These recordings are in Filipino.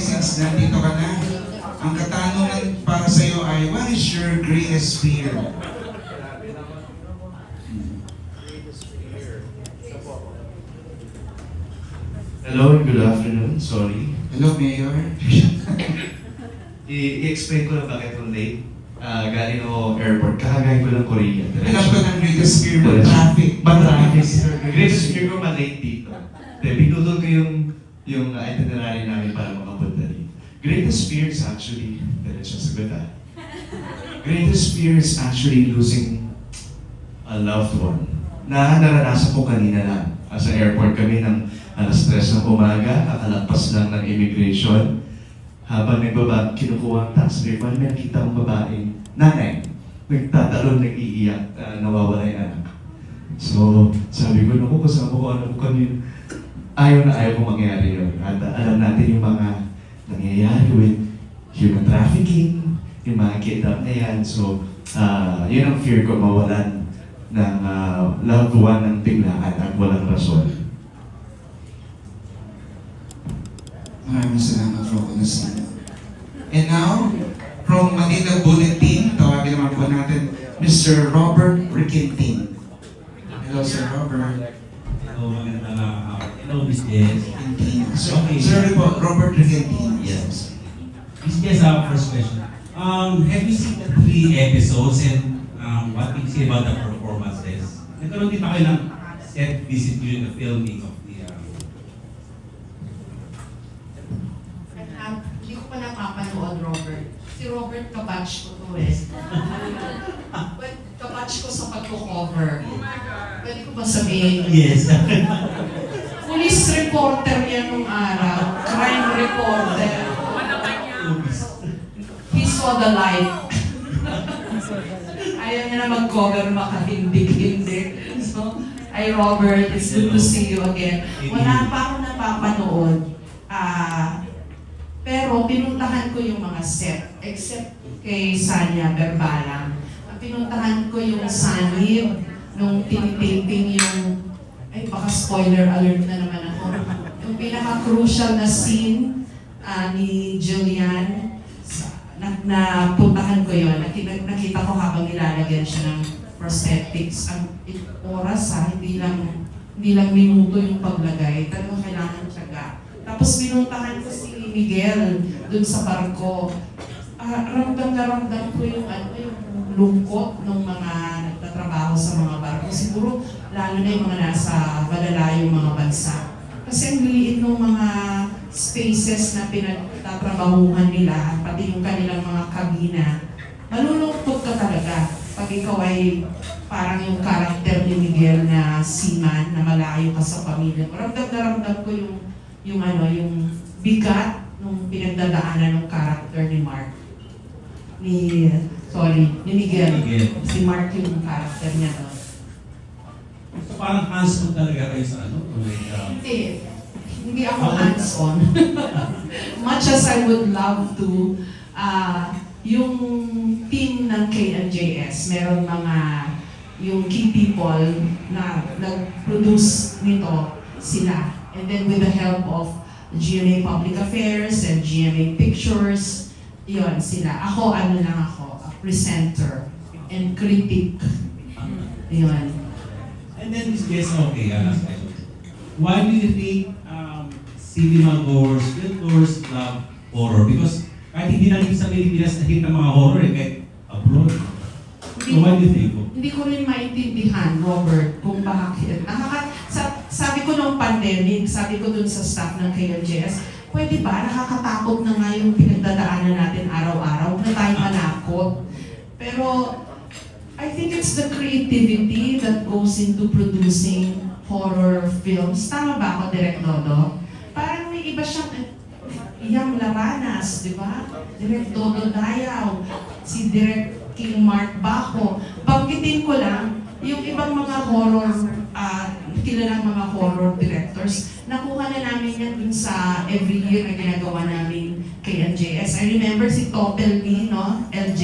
since nandito ka na, ang katanungan para sa iyo ay, what is your greatest fear? Hello and good afternoon. Sorry. Hello, Mayor. I- I-explain ko lang bakit ako late. Ah, galing ako airport. Kakagaling ko lang Korea. Alam ko ng greatest fear mo, traffic. Matraffic. Greatest fear ko malate dito. Pinutol ko yung, yung uh, itinerary namin para. Greatest fear is actually, diretso sagot ah. Greatest fear is actually losing a loved one na naranasan ko kanina lang. Sa airport kami ng alas 3 ng umaga, kakalagpas lang ng immigration. Habang nagbaba, kinukuha ang tax refund, may nakita akong babaeng nanay. Nagtatalon, nag-iiyak, ah, nawawala yung anak. So, sabi ko, naku, kasama ko anak ko kanina. Ayaw na ayaw kong mangyari yun. At alam natin yung mga nangyayari with human trafficking, yung mga kidnap na yan. So, ah, yun ang fear ko, mawalan ng ah, loved one ng biglaan at walang rason. Maraming salamat, Rocco Nasino. And now, from Manila Bulletin, tawagin naman po natin, Mr. Robert have you seen the three episodes and um, what can you say about the performances? Nagkaroon din ba kayo ng set visit during the filming of the um, Um, Hindi ko pa napapanood, Robert. Si Robert kabatch ko to eh. But kabatch ko sa pagko-cover. Pwede ko ba sabihin? Yes. Police reporter yan nung araw. Crime reporter. The light. Ayaw niya na mag-cover makahindik-hindik. So, ay Robert, it's good to see you again. Wala pa ako napapanood. Ah, pero pinuntahan ko yung mga set, except kay Sanya Berbalang. Ah, Pinuntahan ko yung Sanib nung tinitaping yung, ay baka spoiler alert na naman ako. Yung pinaka-crucial na scene ah, ni Julian, na, napuntahan ko yun. Nakita, nakita ko habang nilalagyan siya ng prosthetics. Ang oras ha, hindi lang hindi lang minuto yung paglagay. Talagang kailangan tiyaga. Tapos pinuntahan ko si Miguel dun sa barko. Ah, ramdam na ramdam ko yung ano, yung lungkot ng mga nagtatrabaho sa mga barko. Siguro lalo na yung mga nasa malalayong mga bansa. Kasi ang liliit ng mga spaces na pinagtatrabahuhan nila, pati yung kanilang mga kabina, malulungkot ka talaga pag ikaw ay parang yung karakter ni Miguel na seaman na malayo ka sa pamilya mo. Ramdam na ramdam ko yung yung ano, yung bigat nung pinagdadaanan ng karakter ni Mark. Ni, sorry, ni Miguel. Miguel. Si Mark yung karakter niya doon. So parang hands-on talaga kayo sa ano? Like, um, Hindi. Hindi ako hands-on. Much as I would love to, ah yung team ng KNJS, meron mga yung key people na nag-produce nito sila. And then with the help of GMA Public Affairs and GMA Pictures, yon sila. Ako, ano lang ako, a presenter and critic. Yun. And then Miss Jess, okay, uh. Why do you think cinema goers, film goers love horror? Because kahit hindi natin sa Pilipinas nakita mga horror eh, kahit abroad. So why do you think? Hindi ko rin maintindihan, Robert, kung bakit. Nakaka, sa, sabi ko nung pandemic, sabi ko dun sa staff ng KLJS, pwede ba nakakatakot na nga yung pinagdadaanan natin araw-araw na tayo manakot. Pero I think it's the creativity that goes into producing horror films. Tama ba ako, Direk Dodo? Iba siyang eh, Iyang Laranas, di ba? Direk Dodo Dayaw, si Direk King Mark Baco. Banggitin ko lang, yung ibang mga horror, ah, kilalang mga horror directors, nakuha na namin yan dun sa every year na ginagawa namin kay NJS. I remember si Topel Lee, no? LJ.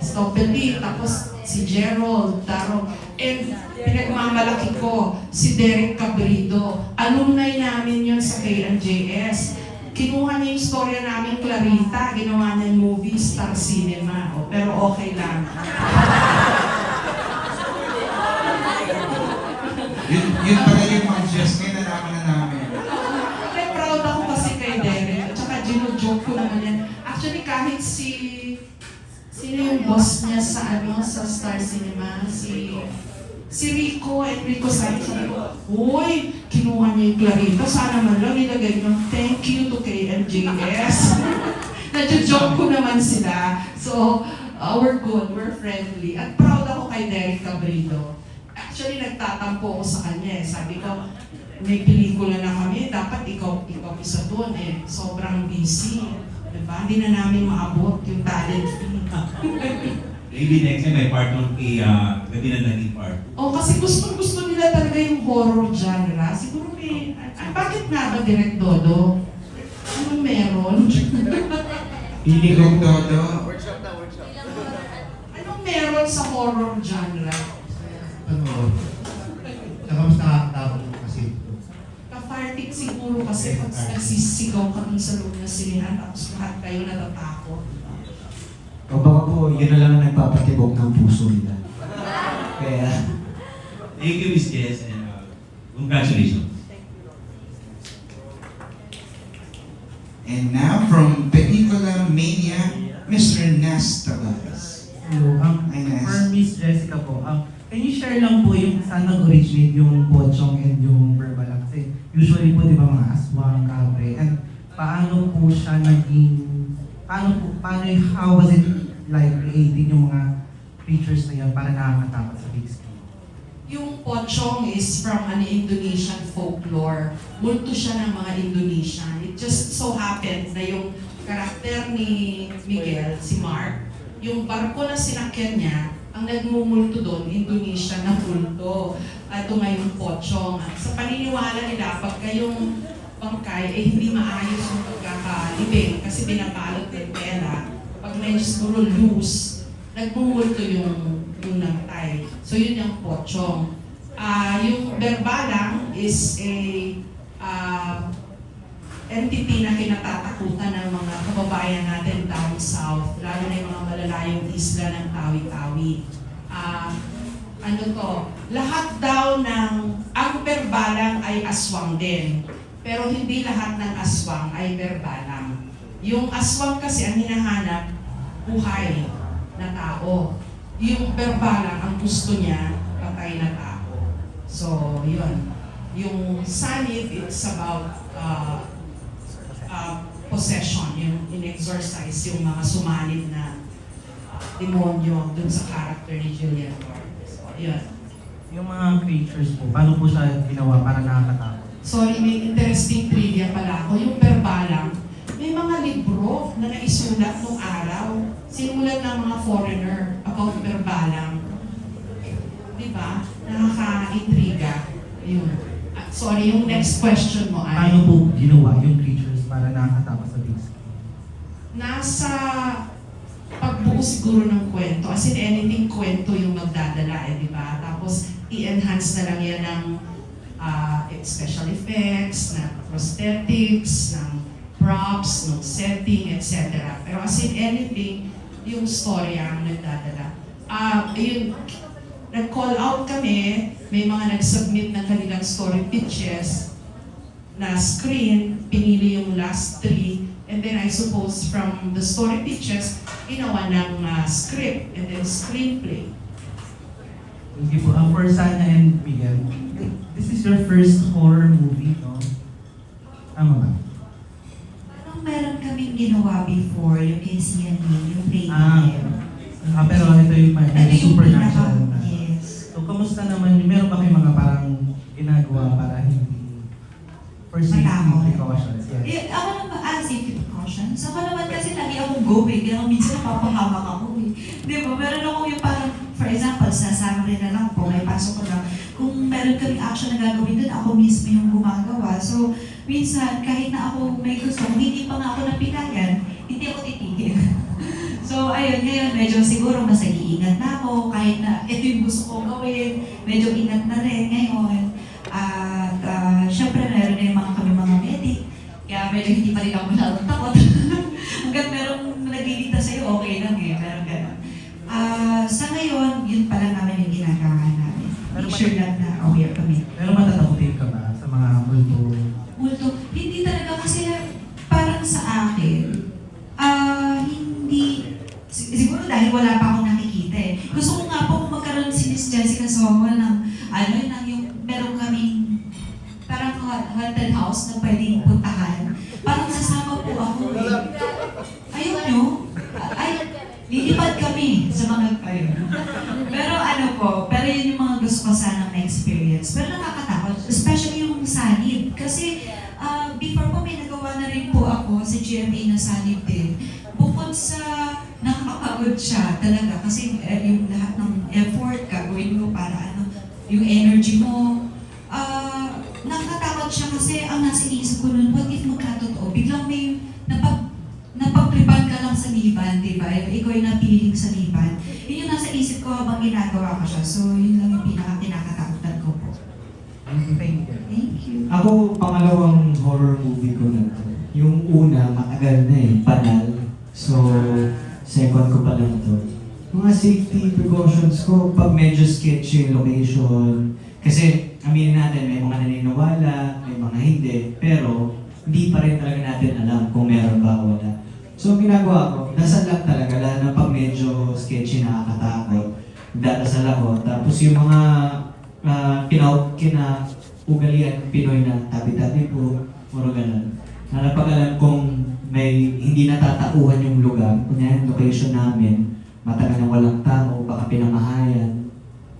Si Topel Lee, tapos si Gerald, Taro. And pinagmamalaki ko, si Derek Cabrido. Alumni namin yun sa KNJS. kinuha niya yung storya namin Clarita, ginawa niya yung movie Star Cinema. O, pero okay lang. Yun, yun pala yung mga gist ngayon nalaman na namin. Kaya proud ako kasi kay Derek. At saka gino-joke ko naman yan. Actually, kahit si... Sino yung boss niya sa ano sa Star Cinema? Si... Si Rico, Enrico Sanchez. Sabi ko, Uy, kinuha niya yung Clarita. Sana man lang nilagay niyo, thank you to KLJS. Nadyo-joke ko naman sila. So, uh, we're good, we're friendly. At proud ako kay Derek Cabrito. Actually, nagtatampo ako sa kanya eh. Sabi ko, may pelikula na kami, dapat ikaw, ikaw isa doon eh. Sobrang busy. Diba? Hindi na namin maabot yung talent. Maybe next time may part nun kay, uh, gabi na naging part. O kasi gusto gusto nila talaga yung horror genre. Siguro may, ah, bakit nga ba direct dodo? Ano meron? Feeling ko, Dodo, Anong meron sa horror genre? ano, mas nakakatakot kasi. Ka-farting siguro kasi pag nagsisigaw ka dun sa loob ng sinihan tapos lahat kayo natatakot. O baka po, yun na lang ang nagpapatibok ng puso nila. Kaya, thank you Miss Jess and uh, congratulations. And now from Penicula Mania, Mr. Nas Tabas. Hello, um, Hi, Nes. for Miss Jessica po, um, can you share lang po yung saan nag-originate yung pochong and yung verbalang? Kasi usually po, di ba, mga aswang, kapre, and paano po siya naging, paano po, paano, how was it like creating yung mga creatures na yun para nakakatakot sa big screen? Yung pochong is from an Indonesian folklore. Multo siya ng mga Indonesian. It just so happened na yung karakter ni Miguel, si Mark, yung barko na sinakyan niya, ang nagmumulto doon, Indonesia na multo. Ito nga yung pochong. At sa paniniwala nila, pagka yung bangkay ay hindi maayos yung pagkakalibing kasi binabalot ng pera. Pag medyo siguro loose, nagmumulto yung yung namatay. So yun yung pochong. Ah, yung berbalang is a ah, entity na kinatatakutan ng mga kababayan natin down south, lalo na yung mga malalayong isla ng Tawi-Tawi. Ah, ano to, lahat daw ng, ang berbalang ay aswang din. Pero hindi lahat ng aswang ay berbalang. Yung aswang kasi ang hinahanap, buhay na tao. Yung berbalang, ang gusto niya, patay na tao. So, yun. Yung sanib, it's about uh, uh, possession, yung in-exorcise, yung mga sumanib na uh, demonyo dun sa character ni Julian Ward. So, yun. Yung mga creatures po, paano po siya ginawa para nakakatakot? Sorry, may interesting trivia pala ako. Yung berbalang, may mga libro na naisulat nung araw. Sinulat ng mga foreigner about berbalang. Di ba? Nakaka-intriga. Yun. Ah, sorry, yung next question mo ay... Paano po ginawa yung creatures para nakakatakot sa big screen? nasa pagbuo siguro ng kwento. As in anything kwento yung magdadala eh, di ba? Tapos i-enhance na lang yan ng ah, special effects, ng prosthetics, ng props, ng setting, etc. Pero as in anything, yung story ang nagdadala. Ah, ayun, nag-call out kami, may mga nag-submit ng kanilang story pitches na screen, pinili yung last three, and then I suppose from the story pitches, ginawa ng uh, script and then screenplay. Thank you po. Um, for Sana and Miguel, this is your first horror movie, no? Tama ba? Parang meron kaming ginawa before, yung kay Sian Lee, yung play Ah. Ah, pero ito yung, Ito yung supernatural pinaka, na. yes. So, kamusta naman, meron ba kayong mga parang ginagawa para hindi for safety Matakot. precautions? Yes. Eh, ako naman, ah, safety precautions. Ako naman kasi lagi akong go kaya minsan napapahamak ako eh. Di ba? Meron ako yung parang, for example, sa summer na lang po, may pasok ko lang. Kung meron kaming action na gagawin doon, ako mismo yung gumagawa. So, minsan, kahit na ako may gusto, hindi pa nga ako napilayan, hindi ako titigil. So, ayun, ngayon, medyo siguro mas nag-iingat na ako, kahit na ito yung gusto kong gawin, medyo ingat na rin ngayon. At, uh, syempre, meron na yung mga kami mga medic, kaya medyo hindi pa rin ako ano po, pero ko habang ginagawa ko siya. So, yun lang yung pinaka-kinakatakutan ko po. Thank you. Thank you. Ako, pangalawang horror movie ko na to. Yung una, matagal na eh, Panal. So, second ko pa lang to. Mga safety precautions ko, pag medyo sketchy yung location. Kasi, aminin natin, may mga naniniwala, may mga hindi. Pero, hindi pa rin talaga natin alam kung meron ba o wala. So, ginagawa ko, dasal lang talaga, lalo na pag medyo sketchy, nakakatakot. Dadasal ako. Tapos yung mga uh, kina, kina ugalian Pinoy na tabi-tabi po, puro ganun. Na napag alam kong may hindi natatauhan yung lugar, kunya location namin, matagal na walang tao, baka pinamahayan,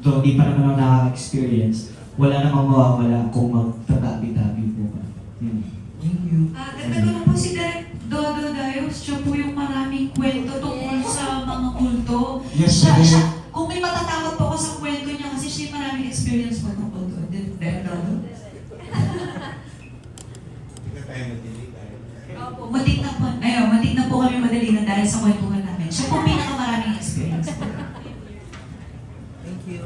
though di pa naman ako nakaka-experience, wala namang mawawala kung magtatabi-tabi po ba. Thank you. Ah, dagdag ko na po si Direk Dodo Dayos. Siya po yung maraming kwento tungkol sa mga kulto. Yes, Siya, Direk. siya, kung may matatakot po ako sa kwento niya kasi siya maraming experience po tungkol doon. Direk Dodo. Opo, matik na po, ayun, matik na po kami madali na dahil sa kwentuhan namin. Siya po pinakamaraming experience po. Thank you.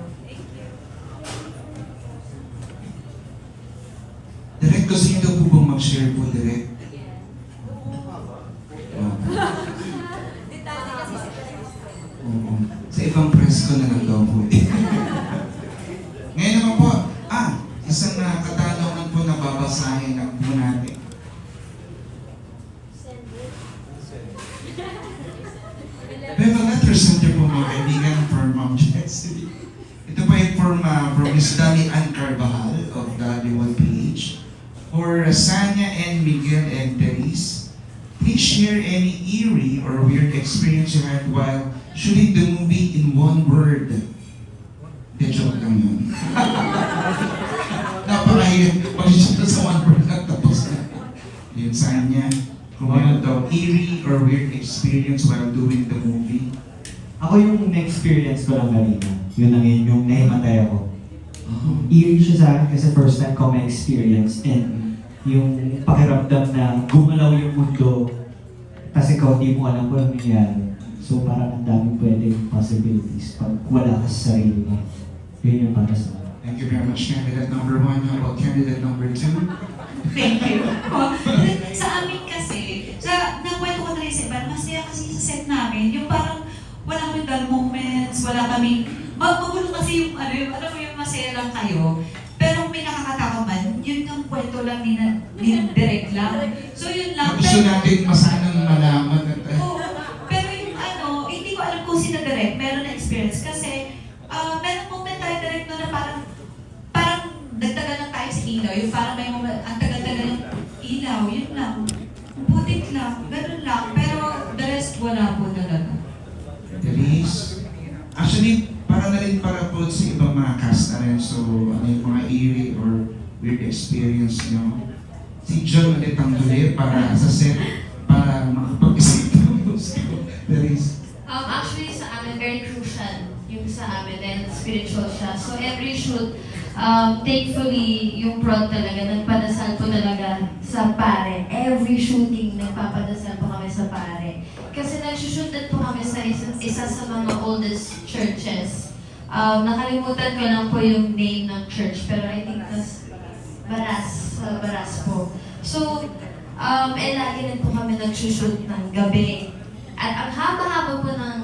Direk, gusto niyo daw po bang mag-share po, Direk? From, uh, from Miss Dali Ann Carvajal of W1PH. For Sanya and Miguel and Therese, please share any eerie or weird experience you had while shooting the movie in one word. Di joke lang yun. Napakahirap. Pag-shoot sa one word lang tapos na. Yun, Sanya. Kung ano daw, eerie or weird experience while doing the movie. Ako yung na-experience ko lang kanina. Yun lang yun, yung nahimatay ako. Oh. eerie siya sa akin kasi first time ko ma-experience and yung pakiramdam na gumalaw yung mundo kasi ikaw di mo alam kung ano nangyayari. So parang ang daming pwedeng possibilities pag wala ka sa sarili mo. Yun yung para sa akin. Thank you very much, candidate number one. How about candidate number two? Thank you. Oh, sa amin kasi, sa nakwento ko rin sa iba, masaya kasi sa set namin, yung parang wala kami dull moments, wala kami, mag- magulo kasi yung, ano, yung, alam mo yung masaya lang kayo. Pero may nakakatakot man, yun yung kwento lang ni, ni direct lang. So yun lang. Gusto natin masanang malaman at uh, Oo. pero yung ano, hindi ko alam kung sino direct, meron na experience. Kasi, ah meron moment tayo direct no na parang, parang nagtagal lang tayo sa ilaw. Yung parang may moment, ang tagal-tagal ng ilaw, yun lang. Butik lang, ganun lang. Pero the rest, wala po talaga. Denise. Actually, para na rin para po sa ibang mga na rin. So, ano yung mga eerie or weird experience nyo. Si John ulit ang huli para sa set, para makapag-isip ng gusto. Denise. Um, actually, sa amin, very crucial yung sa amin dahil spiritual siya. So, every shoot, um, thankfully, yung prod talaga, nagpadasal po talaga sa pare. Every shooting, nagpapadasal po kami sa pare. Kasi nagsushoot po kami sa isa, isa sa mga oldest churches. Um, nakalimutan ko lang po yung name ng church, pero I think that's Baras, sa Baras po. So, Um, eh, lagi rin po kami nag-shoot ng gabi. At ang haba-haba po ng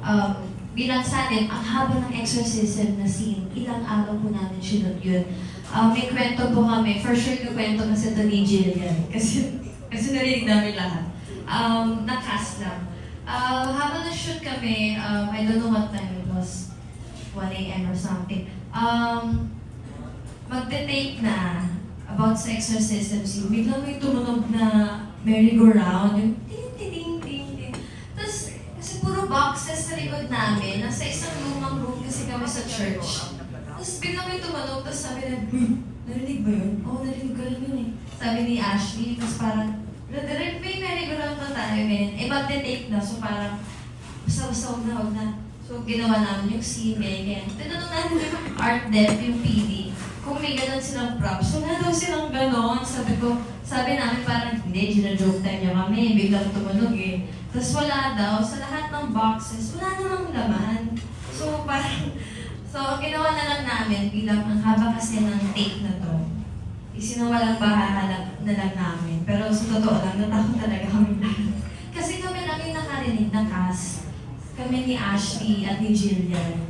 um, bilang sa atin, ang haba ng exorcism na scene, ilang araw po namin sinunod yun. Um, may kwento po kami, for sure yung kwento kasi ito ni Jillian. Kasi, kasi narinig namin lahat. Um, na-cast lang. Uh, habang na-shoot kami, um, I don't know what time it was, 1 a.m. or something. Um, magte-tape na about sa exorcism scene, biglang may tumunog na merry-go-round, yung ting ting ting ting ting. Tapos, kasi puro boxes sa likod namin, nasa isang lumang room kasi kami sa church. Tapos biglang may tumunog, tapos sabi na, "Hmm, narinig ba yun? Oo, narinig ko yun eh. Sabi ni Ashley, tapos parang, Direct may merry-go-round na tayo, men. Eh, magte-tape na, so parang, basta-basta huwag na, huwag na. So, ginawa namin yung scene, ganyan. Tinanong namin yung art dep, yung PD, kung may ganon silang props. Wala daw silang ganon. Sabi ko, sabi namin parang, hindi, gina-joke time niya kami, biglang tumunog eh. Tapos wala daw, sa lahat ng boxes, wala namang laman. So, parang, so, ang ginawa na lang namin, bilang ang haba kasi ng tape na to, isinawalang bahala na lang namin. Pero sa totoo lang, natakot talaga kami lahat. Kasi kami lang yung nakarinig na cast. Kami ni Ashley at ni Jillian.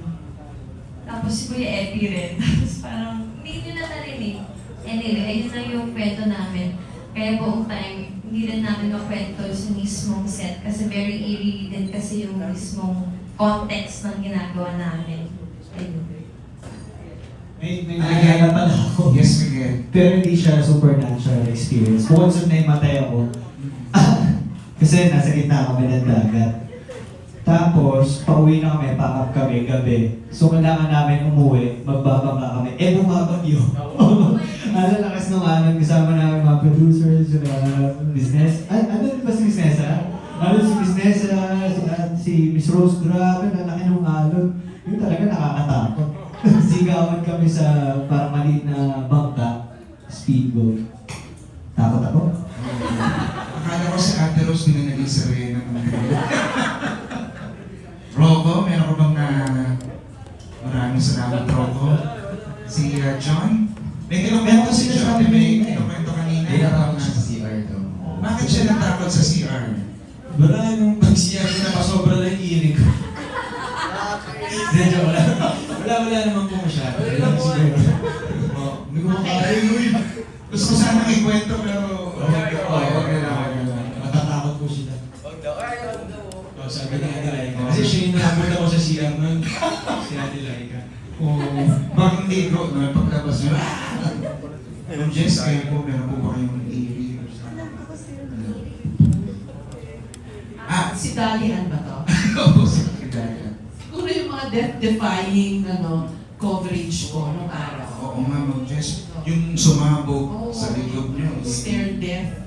Tapos si Kuya Epi rin. Tapos parang, hindi nyo na narinig. Anyway, ayun lang yung kwento namin. Kaya buong time, hindi rin namin makwento sa mismong set. Kasi very eerie din kasi yung mismong context ng ginagawa namin. Ayun. May, may nalagyan na pala ako. Yes, Miguel. Pero hindi siya supernatural experience. Bukod sa naimatay ako. Kasi nasa gitna kami ng dagat. Tapos, pauwi na kami, pack up kami gabi. So, kailangan namin umuwi, magbabangka kami. Eh, bumabagyo. ano lakas nung anong kasama namin mga producers, yung mga business. Ah, ano ba si business, ha? Ano si business, ah, si, ah, si Miss Rose, grabe, lalaki ng alon. Yun talaga nakakatakot. Sigawan kami sa parang maliit na bangka, Wala, naman po masyado. Wala lang siguro. Oo, Hindi ko makakain yun. Gusto ko sana ikwento pero Wag na, Oo, wag na lang, wag na lang. Matatakot po sila. Oh, sabi ni Ate Laika. Kasi siya yung nakabot ako sa CR nun. Si Ate Laika. Oo. Bakit hindi ko, no, paglabas nyo! Yung Jess, kayo po, meron po ba kayong eerie or something? Ah, Si Dalian ba to? Oo, si Kidaya. Siguro yung mga death-defying ano, coverage ko nung araw. Oo nga, Ma'am Jess. Yung sumabog Oo. sa likod nyo. Stare death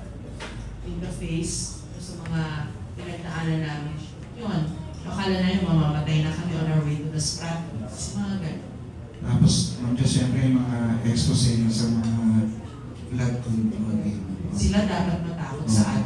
in the face sa mga pinagdaanan namin. Yun. Akala na yung mamamatay na kami on our way to the spot. Kasi mga ganun. Tapos, Ma'am Jess, syempre yung mga expose sa mga blood control. Sila dapat matakot sa